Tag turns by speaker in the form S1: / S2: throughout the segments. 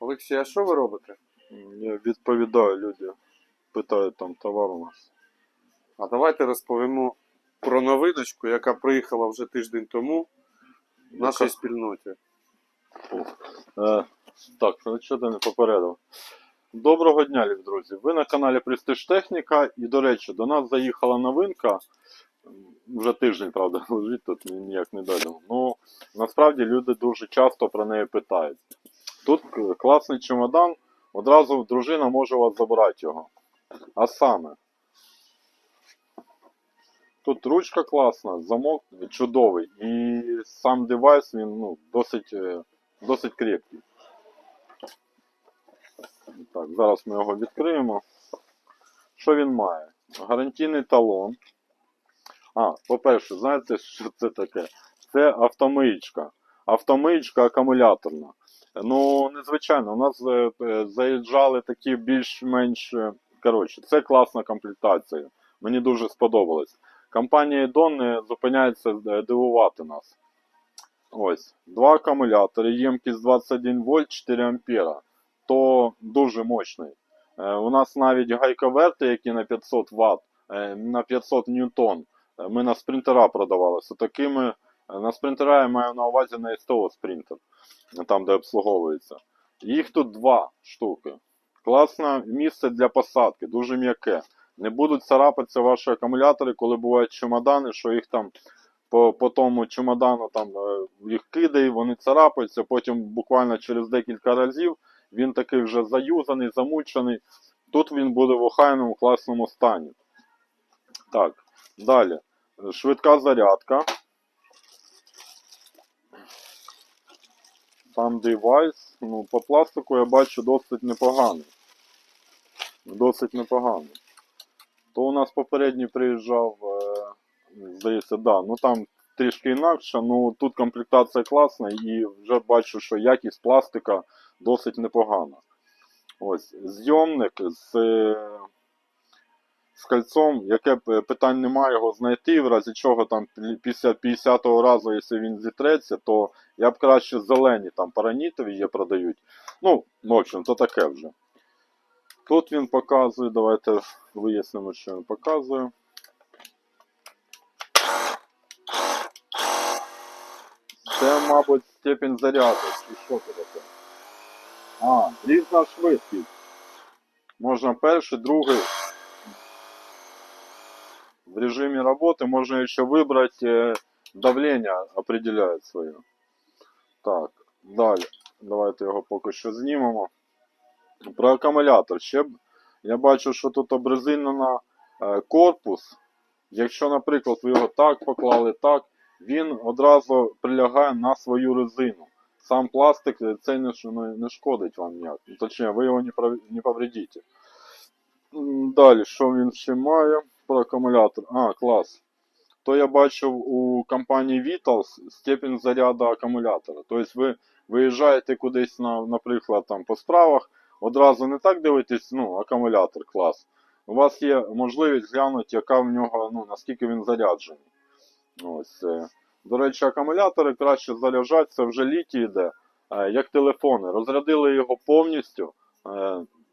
S1: Олексій, а що ви робите?
S2: Я відповідаю люди. Питають там товар у нас.
S1: А давайте розповімо про новиночку, яка приїхала вже тиждень тому в нашій
S2: Яка?
S1: спільноті.
S2: Е, так, ну що ти не попередив. Доброго дня, любі друзі. Ви на каналі Prestige Техніка. І, до речі, до нас заїхала новинка. Вже тиждень, правда, лежить тут ніяк не дойдемо. Ну, насправді люди дуже часто про неї питають. Тут класний чемодан, одразу дружина може у вас забрати його. А саме. Тут ручка класна, замок чудовий, і сам девайс він ну, досить, е, досить крепкий. Так, зараз ми його відкриємо. Що він має? Гарантійний талон. А, по-перше, знаєте, що це таке? Це автомиїчка. Автомиїчка акумуляторна. Ну, незвичайно, у нас е, е, заїжджали такі більш-менш. е, Коротше, це класна комплектація. Мені дуже сподобалось. Компанія не зупиняється дивувати нас. Ось, два акумулятори, ємкість 21 вольт 4 ампера. То дуже мощний. У нас навіть гайковерти, які на 500 Вт, на 500 ньютон. Ми на спринтера продавалися. Такими на спринтера я маю на увазі на СТО спринтер, там де обслуговується. Їх тут два штуки. Класне місце для посадки, дуже м'яке. Не будуть царапатися ваші акумулятори, коли бувають чемодани, що їх там по, по тому чемодану там е, їх кидає, вони царапаються, потім буквально через декілька разів він такий вже заюзаний, замульчений. Тут він буде в охайному класному стані. Так, далі. Швидка зарядка. Там девайс. Ну, по пластику я бачу досить непоганий. Досить непоганий. То у нас попередній приїжджав, е, здається, да, ну там трішки інакше, ну тут комплектація класна і вже бачу, що якість пластика досить непогана. Ось, зйомник з, е, з кольцом, яке б питань немає його знайти, в разі чого там після 50-го разу, якщо він зітреться, то я б краще зелені там паранітові є продають. Ну, в общем, то таке вже. Тут він показує, давайте вияснимо, що він показує. Це, мабуть, степінь заряду. Чи що це таке? А, різна швидкість. Можна перший, другий. В режимі роботи можна ще вибрати е, давлення, определяє своє. Так, далі. Давайте його поки що знімемо. Про акумулятор. Ще я бачу, що тут обрезинена е, корпус. Якщо, наприклад, ви його так поклали, так, він одразу прилягає на свою резину. Сам пластик е, цей не, не, не шкодить вам ніяк. Ну, Точніше, ви його не, повредите. Далі, що він ще має про акумулятор? А, клас. То я бачив у компанії Vitals степінь заряду акумулятора. Тобто ви виїжджаєте кудись, на, наприклад, там по справах, одразу не так дивитесь, ну, акумулятор клас. У вас є можливість глянути, яка в нього, ну, наскільки він заряджений. Ось. е. До речі, акумулятори краще заряджати, це вже літій йде, е, як телефони. Розрядили його повністю.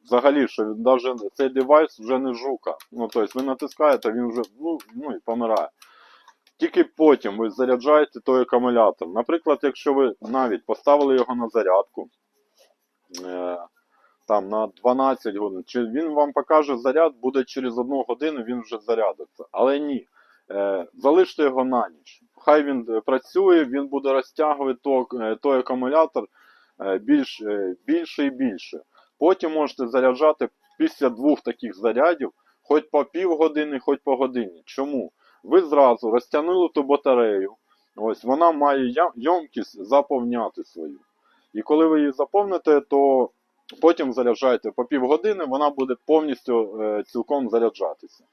S2: Взагалі, що він навіть цей девайс вже не жука. Ну, тобто ви натискаєте, він вже ну, ну, і помирає. Тільки потім ви заряджаєте той акумулятор. Наприклад, якщо ви навіть поставили його на зарядку е, там на 12 годин, чи він вам покаже заряд, буде через 1 годину він вже зарядиться. Але ні. Е, залиште його на ніч. Хай він е, працює, він буде розтягувати то, е, той акумулятор е, більш, е, більше і більше. Потім можете заряджати після двох таких зарядів, хоч по півгодини, хоч по годині. Чому? Ви зразу розтягнули ту батарею, ось вона має ємкість заповняти свою. І коли ви її заповните, то потім заряджаєте по півгодини, вона буде повністю е, цілком заряджатися.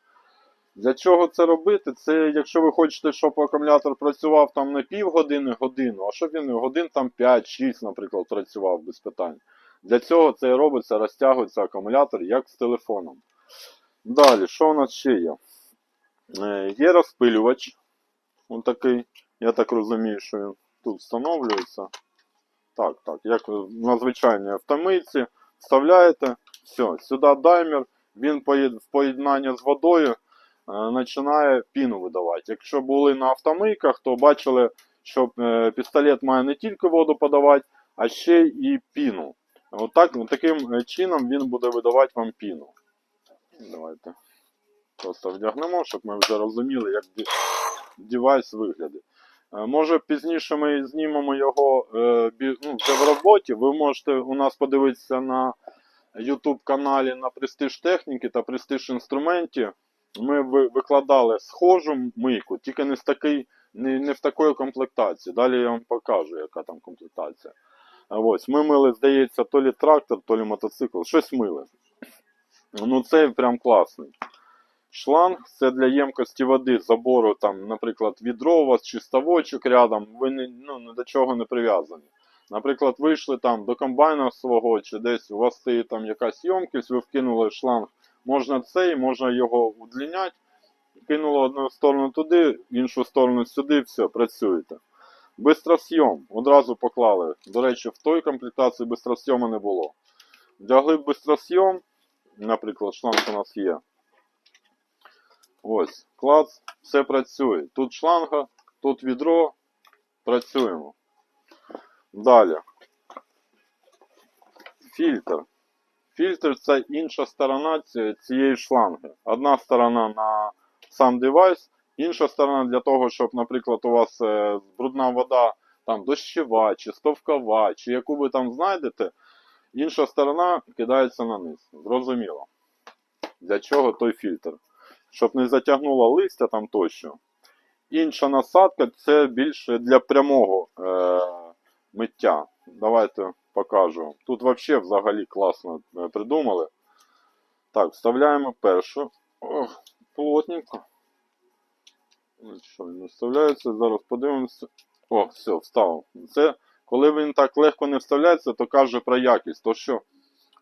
S2: Для чого це робити? Це якщо ви хочете, щоб акумулятор працював там не півгодини, годину, а щоб він годин там 5-6, наприклад, працював без питань. Для цього це робиться, розтягується акумулятор як з телефоном. Далі, що у нас ще є? Е, Є розпилювач. Ось такий. Я так розумію, що він тут встановлюється. Так, так, як на звичайній автомийці, вставляєте, все, сюди даймер, він в поєднанні з водою е, починає піну видавати. Якщо були на автомийках, то бачили, що е, пістолет має не тільки воду подавати, а ще й піну. Отак, таким е, чином він буде видавати вам піну. Давайте просто вдягнемо, щоб ми вже розуміли, як девайс виглядає. Е, Може пізніше ми знімемо його е, ну, вже в роботі. Ви можете у нас подивитися на YouTube каналі на Prestige техніки та Prestige інструменті. Ми викладали схожу мийку, тільки не, з такий, не, не в такої комплектації. Далі я вам покажу, яка там комплектація. Ось, ми мили, здається, то лі трактор, то лі мотоцикл. Щось мили. Ну, це прям класний. Шланг це для ємкості води, забору, там, наприклад, відро у вас чи ставочок рядом, ви не, ну, ні до чого не прив'язані. Наприклад, вийшли там до комбайна свого, чи десь у вас стоїть там якась ємкість, ви вкинули шланг, можна цей, можна його удлиняти, кинули одну сторону туди, іншу сторону сюди, все, працюєте. Бистросйом одразу поклали. До речі, в той комплектації бистросйому не було. Вдягли бистросйом, наприклад, шланг у нас є. Ось, клац, все працює. Тут шланга, тут відро. Працюємо. Далі. Фільтр. Фільтр це інша сторона цієї шланги. Одна сторона на сам девайс, інша сторона для того, щоб, наприклад, у вас е, брудна вода там дощова, чи стовкова, чи яку ви там знайдете, інша сторона кидається на низ. Зрозуміло. Для чого той фільтр? Щоб не затягнуло листя там тощо. Інша насадка це більше для прямого е, миття. Давайте покажу. Тут взагалі взагалі класно е, придумали. Так, вставляємо першу. Ох, плотненько. Ось Що він вставляється, зараз подивимося. О, все, вставив. Це коли він так легко не вставляється, то каже про якість. То що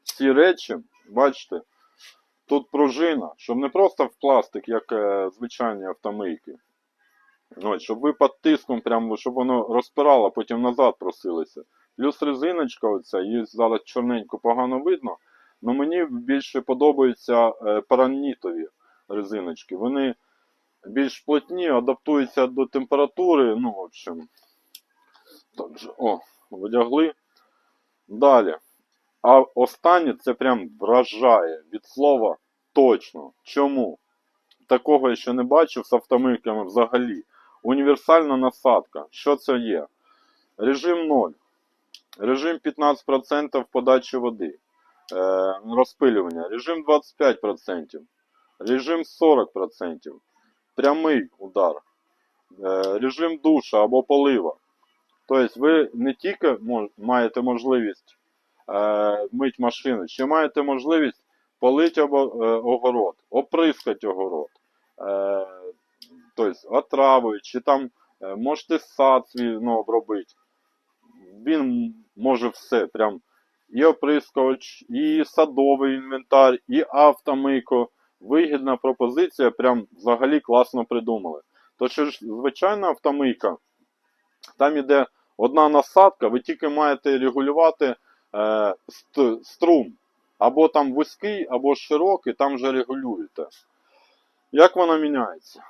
S2: ці речі, бачите, тут пружина, щоб не просто в пластик, як е, звичайні автомийки. Ось, щоб ви під тиском, прямо, щоб воно розпирало, потім назад просилося. Плюс резиночка, оця, її зараз чорненько погано видно. але мені більше подобаються е, паранітові резиночки. Вони більш плотні, адаптуються до температури. Ну, в общем. Так же, о, одягли. Далі. А останнє це прям вражає від слова точно. Чому? Такого я ще не бачив з автомийками взагалі. Універсальна насадка. Що це є? Режим 0. Режим 15% подачі води. Е, розпилювання. Режим 25%. Режим 40%. Прямий удар. Е, режим душа або полива. Тобто ви не тільки маєте можливість е, мити машину, ще маєте можливість полити е, огород, оприскати огород. Тобто отравою, чи там можете сад свій ну, обробити. Він може все. Прям і оприскувач, і садовий інвентар, і автомийко. Вигідна пропозиція, прям взагалі класно придумали. То що ж, звичайна автомийка, там іде одна насадка, ви тільки маєте регулювати е, ст- струм. Або там вузький, або широкий, там вже регулюєте. Як воно міняється?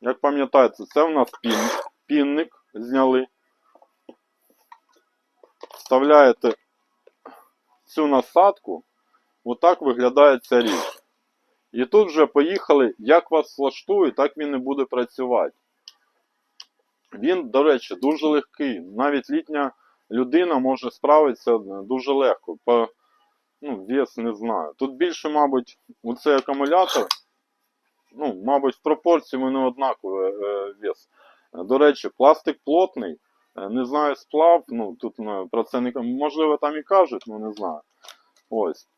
S2: Як пам'ятаєте, це в нас пін, пінник зняли. Вставляєте цю насадку, отак виглядає ця річ. І тут вже поїхали, як вас влаштує, так він і буде працювати. Він, до речі, дуже легкий. Навіть літня людина може справитися дуже легко. По, ну, вес не знаю. Тут більше, мабуть, цей акумулятор, ну, мабуть, в пропорції вони однаковий е, вес. До речі, пластик плотний. Е, Не знаю, сплав, ну тут про це не можливо там і кажуть, ну не знаю. Ось.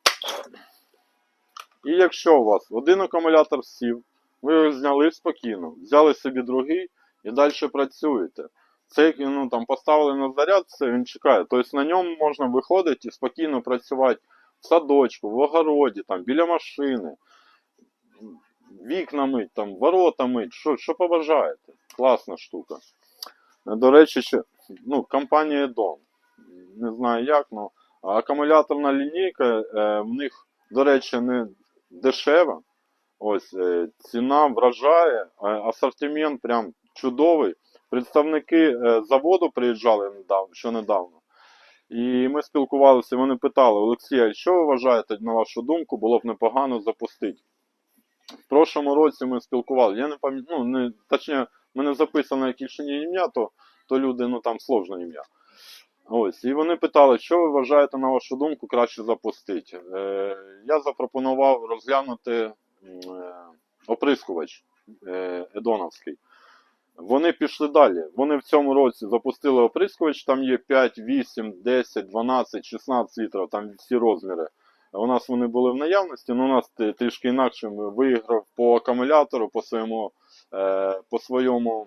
S2: І якщо у вас один акумулятор сів, ви його зняли спокійно, взяли собі другий і далі працюєте. Цей ну, там, поставили на заряд, все, він чекає. Тобто на ньому можна виходити і спокійно працювати в садочку, в огороді, там, біля машини, вікна мить, там, ворота мить, що, що побажаєте. Класна штука. До речі, ще ну, компанія Don. не знаю як, ну акумуляторна лінійка е, в них, до речі, не дешева. Ось е, ціна вражає, асортимент прям чудовий. Представники е, заводу приїжджали недавно, що недавно. І ми спілкувалися, вони питали, Олексій, а що ви вважаєте, на вашу думку, було б непогано запустити? В прошлому році ми спілкувалися, я не пам'ятаю, ну, не, точніше, мене записано якесь ім'я, то, то люди, ну там сложне ім'я. Ось, і вони питали, що ви вважаєте, на вашу думку, краще запустити. Е, я запропонував розглянути е, оприскувач е, Едоновський. Вони пішли далі. Вони в цьому році запустили оприскувач, там є 5, 8, 10, 12, 16 літрів, там всі розміри. У нас вони були в наявності, але у нас трішки інакше виграв по акумулятору, по своєму, е, по своєму,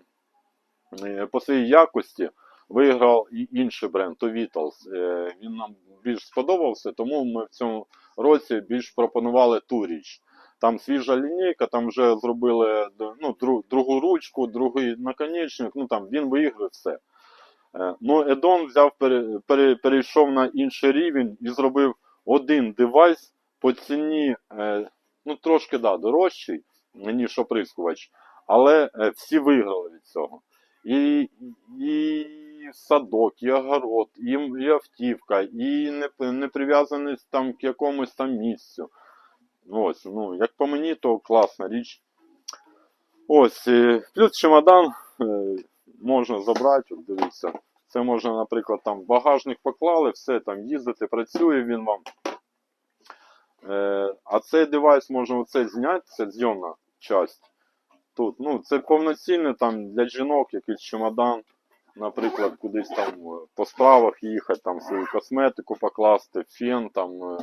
S2: е, по своїй якості. Виграв інший бренд, Vitals. Е, він нам більш сподобався, тому ми в цьому році більш пропонували ту річ. Там свіжа лінійка, там вже зробили ну, другу ручку, другий наконечник, ну там він виіграв все. Е, Ну, Едон взяв, пере, пере, перейшов на інший рівень і зробив один девайс по ціні, е, ну трошки да, дорожчий, ніж оприскувач, але всі виграли від цього. І, і садок, і огород, і, і автівка, і не, не прив'язаність там к якомусь там місцю. Ось, ну, як по мені, то класна річ. Ось, е, плюс чемодан е, можна забрати, дивіться. Це можна, наприклад, там багажник поклали, все там їздити, працює він вам. Е, а цей девайс можна оце зняти, це зйомна часть. Тут, ну, це повноцінний там для жінок якийсь чемодан, наприклад, кудись там е, по справах їхати, там свою косметику покласти, фен, там, е,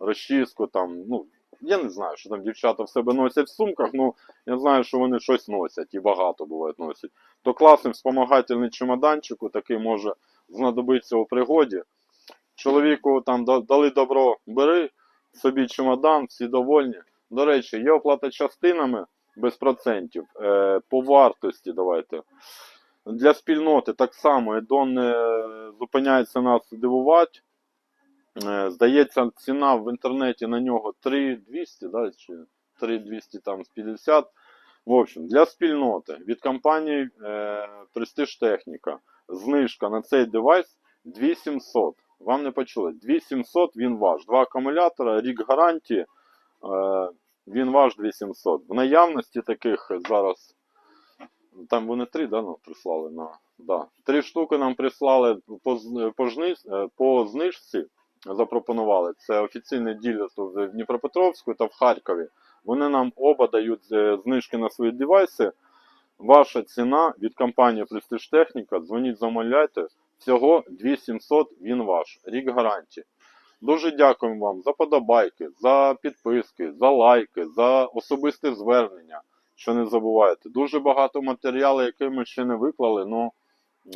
S2: розчіску, там, ну, я не знаю, що там дівчата в себе носять в сумках, ну я знаю, що вони щось носять і багато буває носять. То класний вспомагательний чемоданчик, такий може знадобитися у пригоді. Чоловіку там дали добро, бери собі чемодан, всі довольні. До речі, є оплата частинами без процентів. Е, по вартості давайте. Для спільноти так само Едон не зупиняється нас дивувати. Е, Здається, ціна в інтернеті на нього 3200, да, чи 3200 там з 50. В общем, для спільноти від компанії е, Prestige Техніка знижка на цей девайс 2700. Вам не почули? 2700 він ваш. Два акумулятора, рік гарантії. Е, він ваш 2700. В наявності таких зараз. Там вони три, да, нам прислали на. Да. Три штуки нам прислали по, по, жниз- е, по знижці запропонували. Це офіційне ділерство в Дніпропетровську та в Харкові. Вони нам оба дають е, знижки на свої девайси. Ваша ціна від компанії Prestige Техніка, дзвоніть, замовляйте. Всього 2700, він ваш. Рік гарантії. Дуже дякуємо вам за подобайки, за підписки, за лайки, за особисте звернення, що не забувайте. Дуже багато матеріалу, який ми ще не виклали,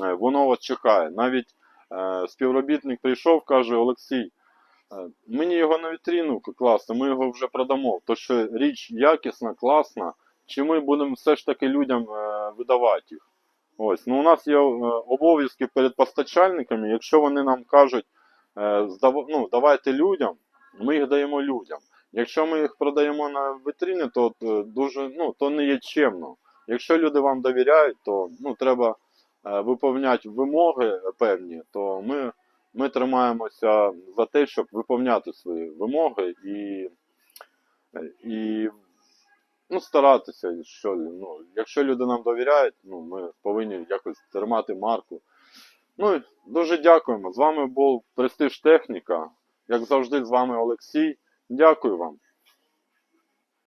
S2: але воно вас чекає. Навіть е, співробітник прийшов, каже: Олексій, е, мені його на вітрину класно, ми його вже продамо. То що річ якісна, класна, чи ми будемо все ж таки людям е, видавати їх? Ось, ну у нас є е, обов'язки перед постачальниками, якщо вони нам кажуть, е, ну, давайте людям, ми їх даємо людям. Якщо ми їх продаємо на вітрині, то е, дуже ну, то не є чемно. Якщо люди вам довіряють, то ну, треба е, виповняти вимоги певні, то ми, ми тримаємося за те, щоб виповняти свої вимоги і, і ну, старатися, що ну, якщо люди нам довіряють, ну, ми повинні якось тримати марку. Ну, дуже дякуємо. З вами був Престиж Техніка. Як завжди, з вами Олексій. Дякую вам.